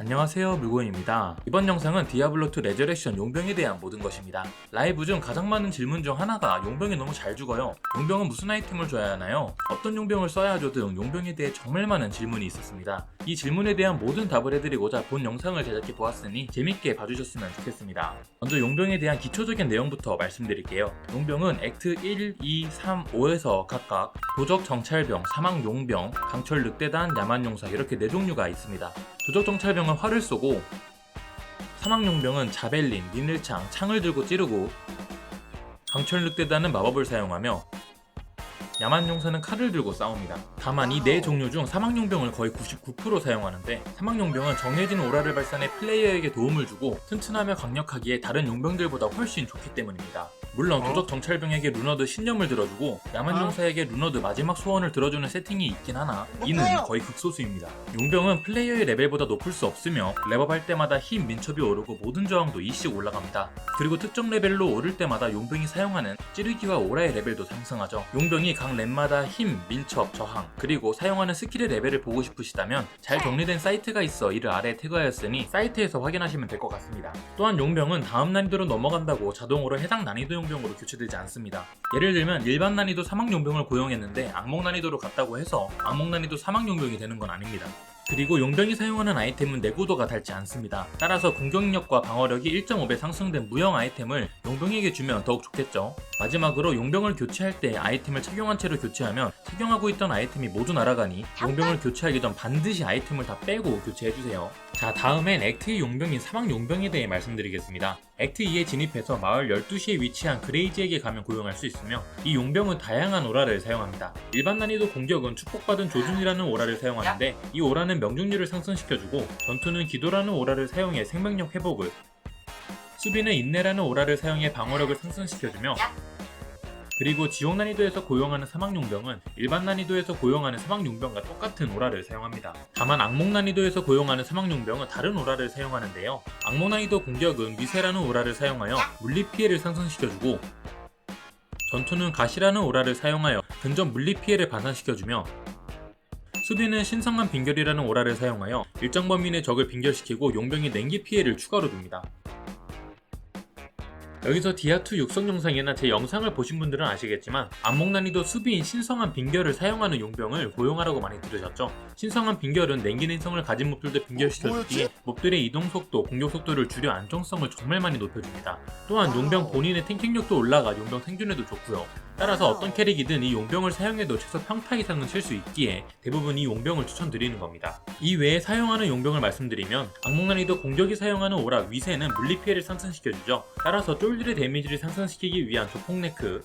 안녕하세요 물고입니다. 이번 영상은 디아블로2 레저렉션 용병에 대한 모든 것입니다. 라이브 중 가장 많은 질문 중 하나가 용병이 너무 잘 죽어요. 용병은 무슨 아이템을 줘야 하나요? 어떤 용병을 써야 하죠 등 용병에 대해 정말 많은 질문이 있었습니다. 이 질문에 대한 모든 답을 해드리고자 본 영상을 제작해 보았으니 재밌게 봐주셨으면 좋겠습니다. 먼저 용병에 대한 기초적인 내용부터 말씀드릴게요. 용병은 액트 1, 2, 3, 5에서 각각 도적 정찰병, 사막 용병, 강철 늑대단, 야만용사 이렇게 네 종류가 있습니다 도적 정찰병은 활을 쏘고 사막용병은 자벨린, 니늘창, 창을 들고 찌르고 강철 늑대단은 마법을 사용하며 야만용사는 칼을 들고 싸웁니다. 다만 이 네 종류 중 사막용병을 거의 99% 사용하는데 사막용병은 정해진 오라를 발산해 플레이어에게 도움을 주고 튼튼하며 강력하기에 다른 용병들보다 훨씬 좋기 때문입니다. 물론 도적 정찰병에게 루너드 신념을 들어주고 야만용사에게 루너드 마지막 소원을 들어주는 세팅이 있긴 하나 이는 거의 극소수입니다. 용병은 플레이어의 레벨보다 높을 수 없으며 레벨할 때마다 힘, 민첩이 오르고 모든 저항도 2씩 올라갑니다. 그리고 특정 레벨로 오를 때마다 용병이 사용하는 찌르기와 오라의 레벨도 상승하죠. 용병이 각 랩마다 힘, 민첩, 저항, 그리고 사용하는 스킬의 레벨을 보고 싶으시다면 잘 정리된 사이트가 있어 이를 아래에 태그하였으니 사이트에서 확인하시면 될 것 같습니다. 또한 용병은 다음 난이도로 넘어간다고 자동으로 해당 난이도 용 병으로 교체되지 않습니다. 예를 들면 일반 난이도 사막 용병을 고용했는데 악몽 난이도로 갔다고 해서 악몽 난이도 사막 용병이 되는 건 아닙니다. 그리고 용병이 사용하는 아이템은 내구도가 닳지 않습니다. 따라서 공격력과 방어력이 1.5배 상승된 무형 아이템을 용병에게 주면 더욱 좋겠죠. 마지막으로 용병을 교체할 때 아이템을 착용한 채로 교체하면 착용하고 있던 아이템이 모두 날아가니 용병을 교체하기 전 반드시 아이템을 다 빼고 교체해주세요. 자 다음엔 액트 2 용병인 사막 용병에 대해 말씀드리겠습니다. 액트 2에 진입해서 마을 12시에 위치한 그레이지에게 가면 고용할 수 있으며 이 용병은 다양한 오라를 사용합니다. 일반 난이도 공격은 축복받은 조준이라는 오라를 사용하는데 이 오라는 명중률을 상승시켜주고 전투는 기도라는 오라를 사용해 생명력 회복을 수비는 인내라는 오라를 사용해 방어력을 상승시켜주며 그리고 지옥 난이도에서 고용하는 사막 용병은 일반 난이도에서 고용하는 사막 용병과 똑같은 오라를 사용합니다. 다만 악몽 난이도에서 고용하는 사막 용병은 다른 오라를 사용하는데요. 악몽 난이도 공격은 미세라는 오라를 사용하여 물리 피해를 상승시켜주고 전투는 가시라는 오라를 사용하여 근접 물리 피해를 반산시켜주며 수비는 신성한 빙결이라는 오라를 사용하여 일정 범위 내 적을 빙결시키고 용병이 냉기 피해를 추가로 줍니다. 여기서 디아2 육성 영상이나 제 영상을 보신 분들은 아시겠지만 암목난이도 수비인 신성한 빙결을 사용하는 용병을 고용하라고 많이 들으셨죠? 신성한 빙결은 냉긴 인성을 가진 몹들도 빙결시켜주기에 몹들의 이동 속도, 공격 속도를 줄여 안정성을 정말 많이 높여줍니다. 또한 용병 본인의 탱킹력도 올라가 용병 생존에도 좋고요. 따라서 어떤 캐릭이든 이 용병을 사용해도 최소 평타 이상은 칠 수 있기에 대부분 이 용병을 추천드리는 겁니다. 이 외에 사용하는 용병을 말씀드리면 악몽난이도 공격이 사용하는 오라 위세는 물리 피해를 상승시켜주죠. 따라서 쫄들의 데미지를 상승시키기 위한 조폭네크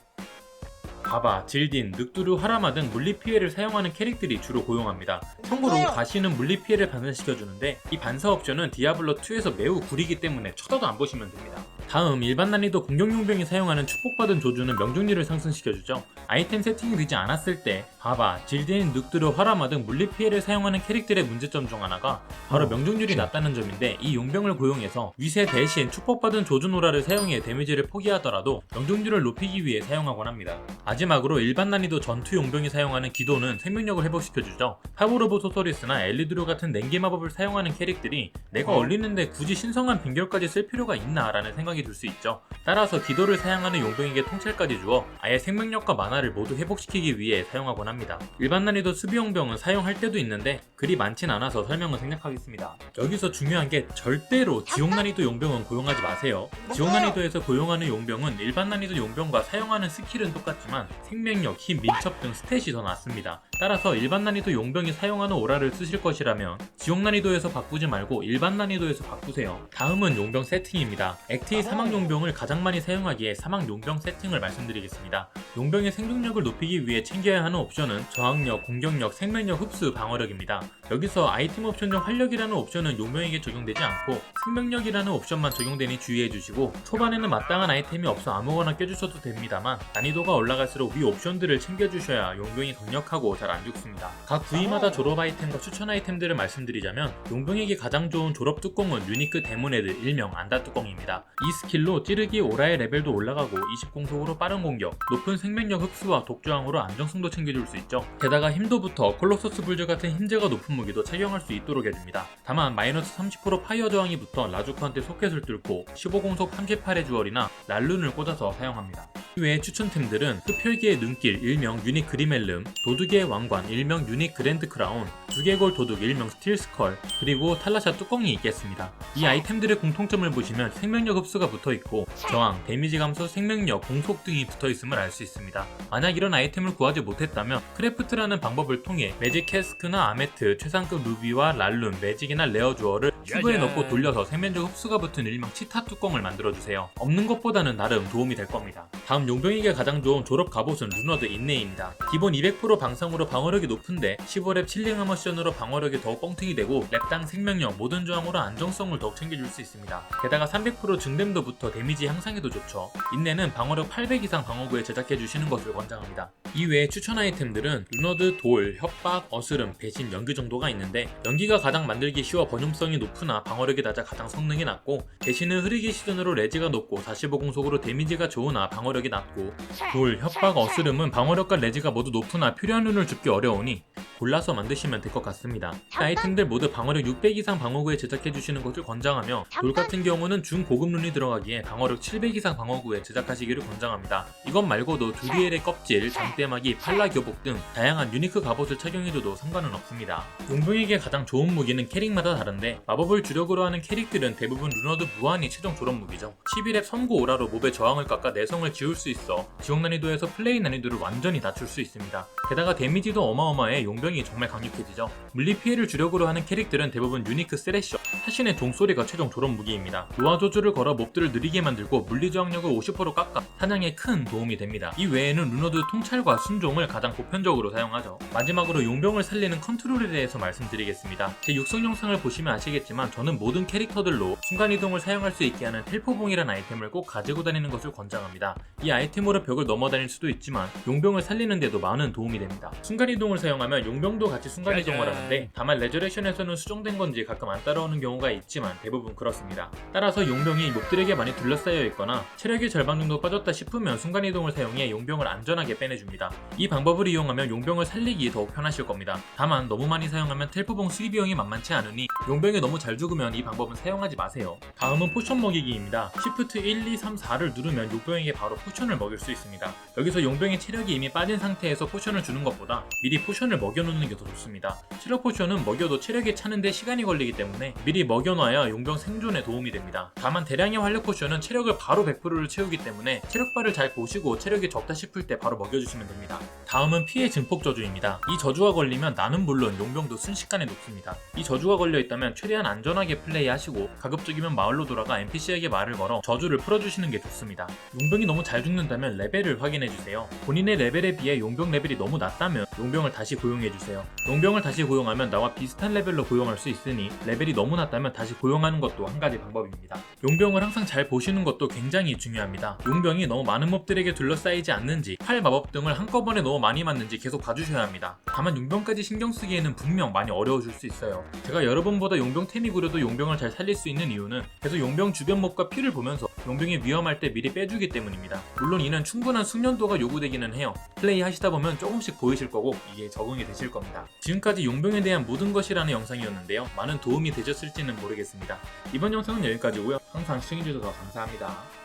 바바, 질딘, 늑두루, 하라마 등 물리 피해를 사용하는 캐릭들이 주로 고용합니다. 참고로 가시는 물리 피해를 반사시켜주는데 이 반사 옵션은 디아블로 2에서 매우 구리기 때문에 쳐다도 안 보시면 됩니다. 다음 일반 난이도 공격 용병이 사용하는 축복받은 조주는 명중률을 상승시켜주죠. 아이템 세팅이 되지 않았을 때 바바, 질딘, 늑두루, 화라마 등 물리 피해를 사용하는 캐릭들의 문제점 중 하나가 바로 명중률이 낮다는 점인데 이 용병을 고용해서 위세 대신 축복받은 조주노라를 사용해 데미지를 포기하더라도 명중률을 높이기 위해 사용하곤 합니다. 마지막으로 일반 난이도 전투 용병이 사용하는 기도는 생명력을 회복시켜주죠. 파브로브 소토리스나 엘리드로 같은 냉기 마법을 사용하는 캐릭들이 내가 얼리는데 굳이 신성한 빙결까지 쓸 필요가 있나 라는 생각이 들 수 있죠. 따라서 기도를 사용하는 용병에게 통찰까지 주어 아예 생명력과 만화를 모두 회복시키기 위해 사용하곤 합니다. 일반 난이도 수비 용병은 사용할 때도 있는데 그리 많진 않아서 설명을 생략하겠습니다. 여기서 중요한 게 절대로 지옥 난이도 용병은 고용하지 마세요. 지옥 난이도에서 고용하는 용병은 일반 난이도 용병과 사용하는 스킬은 똑같지만 생명력, 힘, 민첩 등 스탯이 더 낮습니다. 따라서 일반 난이도 용병이 사용하는 오라를 쓰실 것이라면 지옥 난이도에서 바꾸지 말고 일반 난이도에서 바꾸세요. 다음은 용병 세팅입니다. 액트의 사막 용병을 가장 많이 사용하기에 사막 용병 세팅을 말씀드리겠습니다. 용병의 생존력을 높이기 위해 챙겨야 하는 옵션은 저항력, 공격력, 생명력, 흡수, 방어력입니다. 여기서 아이템 옵션 중 활력이라는 옵션은 용병에게 적용되지 않고 생명력이라는 옵션만 적용되니 주의해 주시고 초반에는 마땅한 아이템이 없어 아무거나 껴주셔도 됩니다만 난이도가 올라갈수록 위 옵션들을 챙겨주셔야 용병이 강력하고 잘 안 죽습니다. 각 부위마다 졸업 아이템과 추천 아이템들을 말씀드리자면 용병에게 가장 좋은 졸업 뚜껑은 유니크 데몬헤드 일명 안다 뚜껑입니다. 이 스킬로 찌르기 오라의 레벨도 올라가고 20공속으로 빠른 공격, 높은 생명력 흡수와 독주항으로 안정성도 챙겨줄 수 있죠. 게다가 힘도 붙어 콜로서스 불즈 같은 힘제가 높은 무기도 착용할 수 있도록 해줍니다. 다만 마이너스 30% 파이어 저항이 붙어 라주크한테 소켓을 뚫고 15공속 38의 주얼이나 랄룬을 꽂아서 사용합니다. 이외의 추천템들은 흡혈기의 눈길 일명 유닉 그리멜름, 도둑의 왕관 일명 유닉 그랜드 크라운, 두개골 도둑 일명 스틸 스컬, 그리고 탈라샤 뚜껑이 있겠습니다. 이 아이템들의 공통점을 보시면 생명력 흡수가 붙어 있고 저항, 데미지 감소, 생명력, 공속 등이 붙어 있음을 알 수 있습니다. 만약 이런 아이템을 구하지 못했다면 크래프트라는 방법을 통해 매직 캐스크나 아메트, 최상급 루비와 랄룬, 매직이나 레어 주어를 큐브에. 넣고 돌려서 생명력 흡수가 붙은 일명 치타 뚜껑을 만들어주세요. 없는 것보다는 나름 도움이 될 겁니다. 다음 용병에게 가장 좋은 졸업 갑옷은 루너드 인네입니다. 기본 200% 방상으로 방어력이 높은데 15렙 칠링 하머션으로 방어력이 더욱 뻥튀기 되고 랩당 생명력 모든 저항으로 안정성을 더욱 챙겨줄 수 있습니다. 게다가 300% 증댐도 붙어 데미지 향상에도 좋죠. 인내는 방어력 800 이상 방어구에 제작해 주시는 것을 권장합니다. 이외에 추천 아이템들은 루너드 돌, 협박, 어스름, 배신, 연기 정도가 있는데 연기가 가장 만들기 쉬워 번용성이 높으나 방어력이 낮아 가장 성능이 낮고 배신은 흐르기 시즌으로 레지가 높고 45공속으로 데미지가 좋으나 방어력이 낮고 돌, 협박, 어스름은 방어력과 레지가 모두 높으나 필요한 룬을 줍기 어려우니 골라서 만드시면 될 것 같습니다. 이 아이템들 모두 방어력 600 이상 방어구에 제작해 주시는 것을 권장하며 돌 같은 경우는 중고급 룬이 들어가기에 방어력 700 이상 방어구에 제작하시기를 권장합니다. 이것 말고도 두리엘의 껍질, 장대마기, 팔라 교복 등 다양한 유니크 갑옷을 착용해줘도 상관은 없습니다. 용병에게 가장 좋은 무기는 캐릭마다 다른데 마법을 주력으로 하는 캐릭들은 대부분 루너드 무한이 최종 졸업 무기죠. 11렙 선고 오라로 몹의 저항을 깎아 내성을 지울 수 있어 지옥 난이도에서 플레이 난이도를 완전히 낮출 수 있습니다. 게다가 데미지도 어마어마해 용병이 정말 강력해지죠. 물리 피해를 주력으로 하는 캐릭들은 대부분 유니크 쓰레셔, 사신의 종소리가 최종 졸업 무기입니다. 노화 조주를 걸어 몹들을 느리게 만들고 물리 저항력을 50% 깎아 사냥에 큰 도움이 됩니다. 이 외에는 루너드 통찰과 순종을 가장 보편적으로 사용하죠. 마지막으로 용병을 살리는 컨트롤에 대해서 말씀드리겠습니다. 제 육성 영상을 보시면 아시겠지만 저는 모든 캐릭터들로 순간이동을 사용할 수 있게 하는 텔포봉이라는 아이템을 꼭 가지고 다니는 것을 권장합니다. 이 아이템으로 벽을 넘어 다닐 수도 있지만 용병을 살리는데도 많은 도움이 됩니다. 순간이동을 사용하면 용병도 같이 순간이동을. 하는데 다만 레저레이션에서는 수정된 건지 가끔 안 따라오는 경우가 있지만 대부분 그렇습니다. 따라서 용병이 몹들에게 많이 둘러싸여 있거나 체력의 절반 정도 빠졌다 싶으면 순간이동을 사용해 용병을 안전하게 빼내줍니다. 이 방법을 이용하면 용병을 살리기 더욱 편하실 겁니다. 다만 너무 많이 사용하면 텔포봉 수리 비용이 만만치 않으니 용병이 너무 잘 죽으면 이 방법은 사용하지 마세요. 다음은 포션 먹이기입니다. Shift 1, 2, 3, 4를 누르면 용병에게 바로 포션을 먹일 수 있습니다. 여기서 용병의 체력이 이미 빠진 상태에서 포션을 주는 것보다 미리 포션을 먹여 놓는 게 더 좋습니다. 체력 포션은 먹여도 체력이 차는데 시간이 걸리기 때문에 미리 먹여놔야 용병 생존에 도움이 됩니다. 다만 대량의 활력 포션은 체력을 바로 100%를 채우기 때문에 체력바를 잘 보시고 체력이 적다 싶을 때 바로 먹여주시면 됩니다. 다음은 피해 증폭 저주입니다. 이 저주가 걸리면 나는 물론 용병도 순식간에 녹습니다. 이 저주가 걸려 있다면 최대한 안전하게 플레이하시고 가급적이면 마을로 돌아가 NPC에게 말을 걸어 저주를 풀어주시는 게 좋습니다. 용병이 너무 잘 죽는다면 레벨을 확인해주세요. 본인의 레벨에 비해 용병 레벨이 너무 낮다면 용병을 다시 고용해 주세요. 용병을 다시 고용하면 나와 비슷한 레벨로 고용할 수 있으니 레벨이 너무 낮다면 다시 고용하는 것도 한 가지 방법입니다. 용병을 항상 잘 보시는 것도 굉장히 중요합니다. 용병이 너무 많은 몹들에게 둘러싸이지 않는지 활 마법 등을 한꺼번에 너무 많이 맞는지 계속 봐주셔야 합니다. 다만 용병까지 신경 쓰기에는 분명 많이 어려워질 수 있어요. 제가 여러분보다 용병 템이 구려도 용병을 잘 살릴 수 있는 이유는 계속 용병 주변 몹과 피를 보면서 용병이 위험할 때 미리 빼주기 때문입니다. 물론 이는 충분한 숙련도가 요구되기는 해요. 플레이 하시다 보면 조금씩 보이실 거고 이게 적응이 되실 겁니다. 지금까지 용병에 대한 모든 것이라는 영상이었는데요. 많은 도움이 되셨을지는 모르겠습니다. 이번 영상은 여기까지고요. 항상 시청해주셔서 감사합니다.